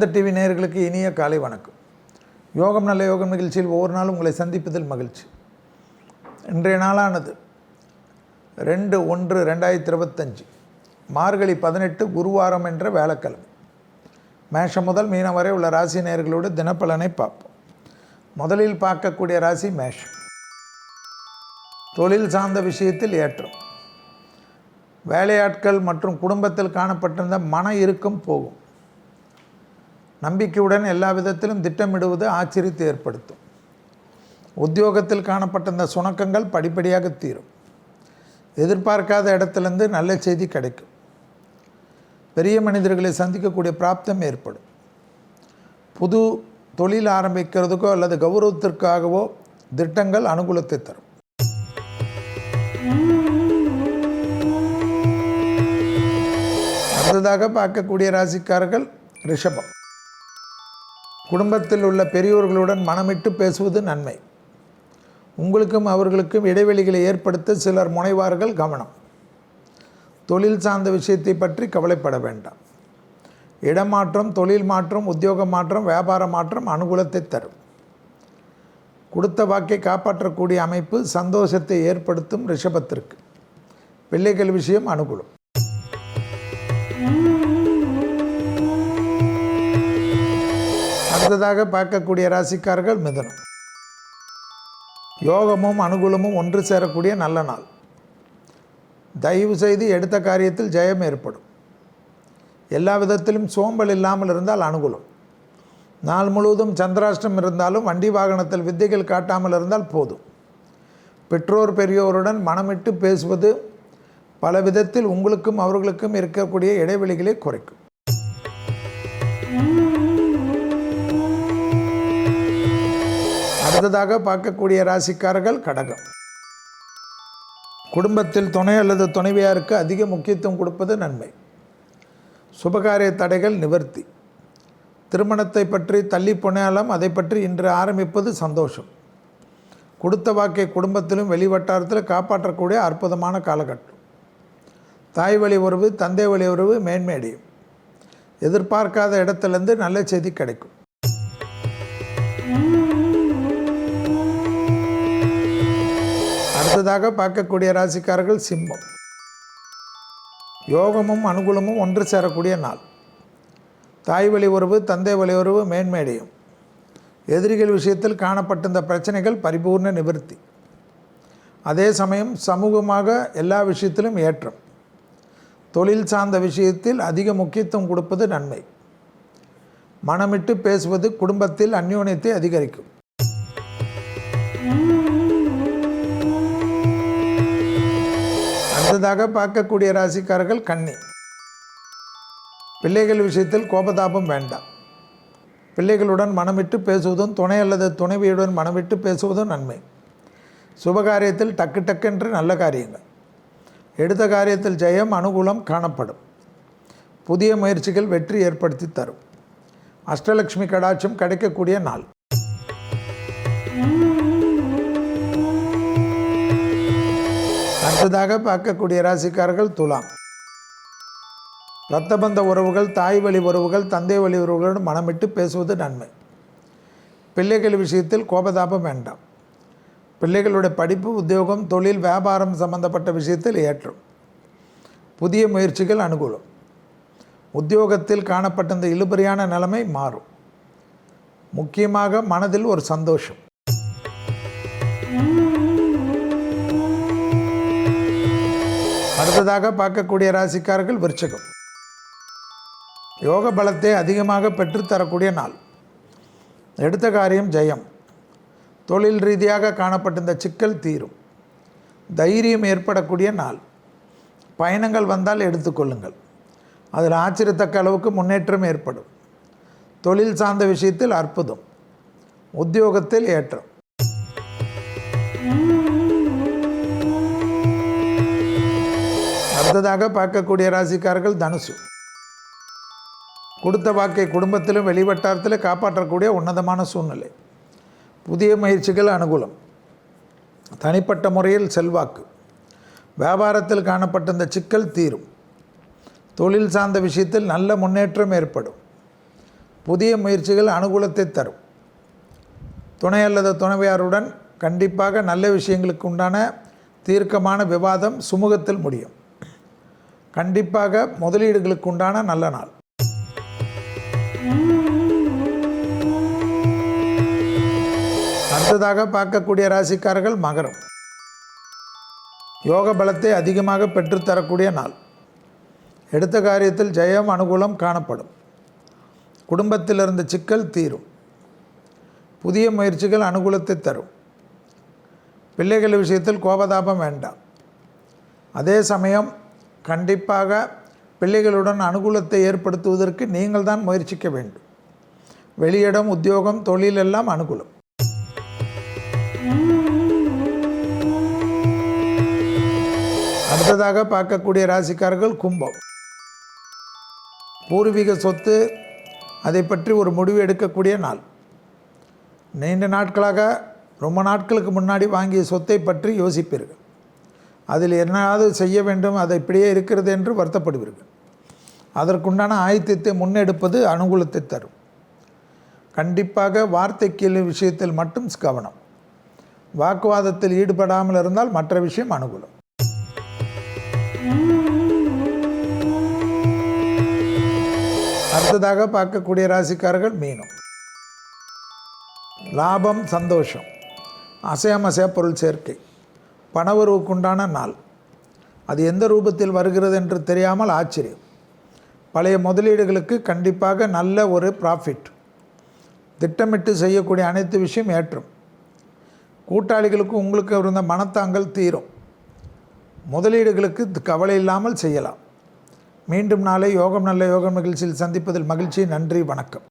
வேத டிவி நேயர்களுக்கு இனிய காலை வணக்கம். யோகம் நல்ல யோகம் நிகழ்ச்சியில் ஒவ்வொரு நாளும் உங்களை சந்திப்பதில் மகிழ்ச்சி. இன்றைய நாளானது ரெண்டு ஒன்று ரெண்டாயிரத்தி இருபத்தஞ்சு மார்கழி பதினெட்டு குருவாரம் என்ற வேலைக்கிழமை மேஷம் முதல் மீனம் வரை உள்ள ராசி நேயர்களோடு தினப்பலனை பார்ப்போம். முதலில் பார்க்கக்கூடிய ராசி மேஷம். தொழில் சார்ந்த விஷயத்தில் ஏற்றம். வேலையாட்கள் மற்றும் குடும்பத்தில் காணப்பட்டிருந்த மன இறுக்கம் போகும். நம்பிக்கையுடன் எல்லா விதத்திலும் திட்டமிடுவது ஆச்சரியத்தை ஏற்படுத்தும். உத்தியோகத்தில் காணப்பட்டிருந்த சுணக்கங்கள் படிப்படியாக தீரும். எதிர்பார்க்காத இடத்துலேருந்து நல்ல செய்தி கிடைக்கும். பெரிய மனிதர்களை சந்திக்கக்கூடிய பிராப்தம் ஏற்படும். புது தொழில் ஆரம்பிக்கிறதுக்கோ அல்லது கௌரவத்திற்காகவோ திட்டங்கள் அனுகூலத்தை தரும். அடுத்ததாக பார்க்கக்கூடிய ராசிக்காரர்கள் ரிஷபம். குடும்பத்தில் உள்ள பெரியோர்களுடன் மனமிட்டு பேசுவது நன்மை. உங்களுக்கும் அவர்களுக்கும் இடைவெளிகளை ஏற்படுத்த சிலர் முனைவார்கள் கவனம். தொழில் சார்ந்த விஷயத்தை பற்றி கவலைப்பட வேண்டாம். இடமாற்றம் தொழில் மாற்றம் உத்தியோக மாற்றம் வியாபார மாற்றம் அனுகூலத்தை தரும். கொடுத்த வாக்கை காப்பாற்றக்கூடிய அமைப்பு சந்தோஷத்தை ஏற்படுத்தும் ரிஷபத்திற்கு. பிள்ளைகள் விஷயம் அனுகூலம். அடுத்ததாக பார்க்கக்கூடிய ராசிக்காரர்கள் மிதனம். யோகமும் அனுகூலமும் ஒன்று சேரக்கூடிய நல்ல நாள். தயவு செய்து எடுத்த காரியத்தில் ஜெயம் ஏற்படும். எல்லா விதத்திலும் சோம்பல் இல்லாமல் இருந்தால் அனுகூலம். நாள் முழுவதும் சந்திராஷ்டம் இருந்தாலும் வண்டி வாகனத்தில் வித்தைகள் காட்டாமல் இருந்தால் போதும். பெற்றோர் பெரியோருடன் மனமிட்டு பேசுவது பல விதத்தில் உங்களுக்கும் அவர்களுக்கும் இருக்கக்கூடிய இடைவெளிகளை குறைக்கும். அடுத்ததாக பார்க்கக்கூடிய ராசிக்காரர்கள் கடகம். குடும்பத்தில் துணை அல்லது துணைவியாருக்கு அதிக முக்கியத்துவம் கொடுப்பது நன்மை. சுபகாரிய தடைகள் நிவர்த்தி. திருமணத்தை பற்றி தள்ளி போனாலும் அதை பற்றி இன்று ஆரம்பிப்பது சந்தோஷம். கொடுத்த வாக்கை குடும்பத்திலும் வெளிவட்டாரத்தில் காப்பாற்றக்கூடிய அற்புதமான காலகட்டம். தாய் வழி உறவு தந்தை வழி உறவு மேன்மேடியும். எதிர்பார்க்காத இடத்துலேருந்து நல்ல செய்தி கிடைக்கும். அடுத்ததாக பார்க்கக்கூடிய ராசிக்காரர்கள் சிம்மம். யோகமும் அனுகூலமும் ஒன்று சேரக்கூடிய நாள். தாய் வழி உறவு தந்தை வழி உறவு மேன்மேடையும். எதிரிகள் விஷயத்தில் காணப்பட்டிருந்த பிரச்சனைகள் பரிபூர்ண நிவர்த்தி. அதே சமயம் சமூகமாக எல்லா விஷயத்திலும் ஏற்றம். தொழில் சார்ந்த விஷயத்தில் அதிக முக்கியத்துவம் கொடுப்பது நன்மை. மனமிட்டு பேசுவது குடும்பத்தில் அந்யோன்யத்தை அதிகரிக்கும். அடுத்ததாக பார்க்கக்கூடிய ராசிக்காரர்கள் கண்ணி பிள்ளைகள் விஷயத்தில் கோபதாபம் வேண்டாம். பிள்ளைகளுடன் மனமிட்டு பேசுவதும் துணை அல்லது துணைவியுடன் மனமிட்டு பேசுவதும் நன்மை. சுபகாரியத்தில் டக்கு டக்கென்று நல்ல காரியங்கள். எடுத்த காரியத்தில் ஜெயம் அனுகூலம் காணப்படும். புதிய முயற்சிகள் வெற்றி ஏற்படுத்தி தரும். அஷ்டலக்ஷ்மி கடாட்சம் கிடைக்கக்கூடிய நாள். அடுத்ததாக பார்க்கக்கூடிய ராசிக்காரர்கள் துலாம். இரத்தபந்த உறவுகள் தாய் வழி உறவுகள் தந்தை வழி உறவுகளுடன் மனமிட்டு பேசுவது நன்மை. பிள்ளைகள் விஷயத்தில் கோபதாபம் வேண்டாம். பிள்ளைகளுடைய படிப்பு உத்தியோகம் தொழில் வியாபாரம் சம்பந்தப்பட்ட விஷயத்தில் ஏற்றம். புதிய முயற்சிகள் அனுகூலம். உத்தியோகத்தில் காணப்பட்ட இந்த இழுபறியான நிலைமை மாறும். முக்கியமாக மனதில் ஒரு சந்தோஷம். அடுத்ததாக பார்க்கக்கூடிய ராசிக்காரர்கள் விருச்சகம். யோக பலத்தை அதிகமாக பெற்றுத்தரக்கூடிய நாள். எடுத்த காரியம் ஜெயம். தொழில் ரீதியாக காணப்பட்டிருந்த சிக்கல் தீரும். தைரியம் ஏற்படக்கூடிய நாள். பயணங்கள் வந்தால் எடுத்துக்கொள்ளுங்கள் அதில் ஆச்சரியத்தக்க அளவுக்கு முன்னேற்றம் ஏற்படும். தொழில் சார்ந்த விஷயத்தில் அற்புதம். உத்தியோகத்தில் ஏற்றம். அடுத்ததாக பார்க்கக்கூடிய ராசிக்காரர்கள் தனுசு. கொடுத்த வாக்கை குடும்பத்திலும் வெளிவட்டாரத்தில் காப்பாற்றக்கூடிய உன்னதமான சூழ்நிலை. புதிய முயற்சிகள் அனுகூலம். தனிப்பட்ட முறையில் செல்வாக்கு. வியாபாரத்தில் காணப்பட்ட இந்த சிக்கல் தீரும். தொழில் சார்ந்த விஷயத்தில் நல்ல முன்னேற்றம் ஏற்படும். புதிய முயற்சிகள் அனுகூலத்தை தரும். துணை அல்லது துணைவியாருடன் கண்டிப்பாக நல்ல விஷயங்களுக்கு உண்டான தீர்க்கமான விவாதம் சுமூகத்தில் முடியும். கண்டிப்பாக முதலீடுகளுக்கு உண்டான நல்ல நாள். அடுத்ததாக பார்க்கக்கூடிய ராசிக்காரர்கள் மகரம். யோக பலத்தை அதிகமாக பெற்றுத்தரக்கூடிய நாள். எடுத்த காரியத்தில் ஜெயம் அனுகூலம் காணப்படும். குடும்பத்தில் இருந்த சிக்கல் தீரும். புதிய முயற்சிகள் அனுகூலத்தை தரும். பிள்ளைகள் விஷயத்தில் கோபதாபம் வேண்டாம். அதே சமயம் கண்டிப்பாக பிள்ளைகளுடன் அனுகூலத்தை ஏற்படுத்துவதற்கு நீங்கள் தான் முயற்சிக்க வேண்டும். வெளியிடம் உத்தியோகம் தொழில் எல்லாம் அனுகூலம். அடுத்ததாக பார்க்கக்கூடிய ராசிக்காரர்கள் கும்பம். பூர்வீக சொத்து அதை பற்றி ஒரு முடிவு எடுக்கக்கூடிய நாள். நீண்ட நாட்களாக ரொம்ப நாட்களுக்கு முன்னாடி வாங்கிய சொத்தை பற்றி யோசிப்பீர்கள். அதில் என்னாவது செய்ய வேண்டும் அது இப்படியே இருக்கிறது என்று வருத்தப்படுவீர்கள். அதற்குண்டான ஆயத்தத்தை முன்னெடுப்பது அனுகூலத்தை தரும். கண்டிப்பாக வார்த்தைக்கு விஷயத்தில் மட்டும் கவனம். வாக்குவாதத்தில் ஈடுபடாமல் இருந்தால் மற்ற விஷயம் அனுகூலம். அடுத்ததாக பார்க்கக்கூடிய ராசிக்காரர்கள் மீனும். லாபம் சந்தோஷம். அசையாமசையா பொருள் சேர்க்கை. பணவரவுக்குண்டான நாள். அது எந்த ரூபத்தில் வருகிறது என்று தெரியாமல் ஆச்சரியம். பழைய முதலீடுகளுக்கு கண்டிப்பாக நல்ல ஒரு ப்ராஃபிட் திட்டமிட்டு செய்யக்கூடிய அனைத்து விஷயம் ஏற்றும். கூட்டாளிகளுக்கு உங்களுக்கு இருந்த மனத்தாங்கல் தீரும். முதலீடுகளுக்கு கவலை இல்லாமல் செய்யலாம். மீண்டும் நாளை யோகம் நல்ல யோகம் நிகழ்ச்சியில் சந்திப்பதில் மகிழ்ச்சி. நன்றி வணக்கம்.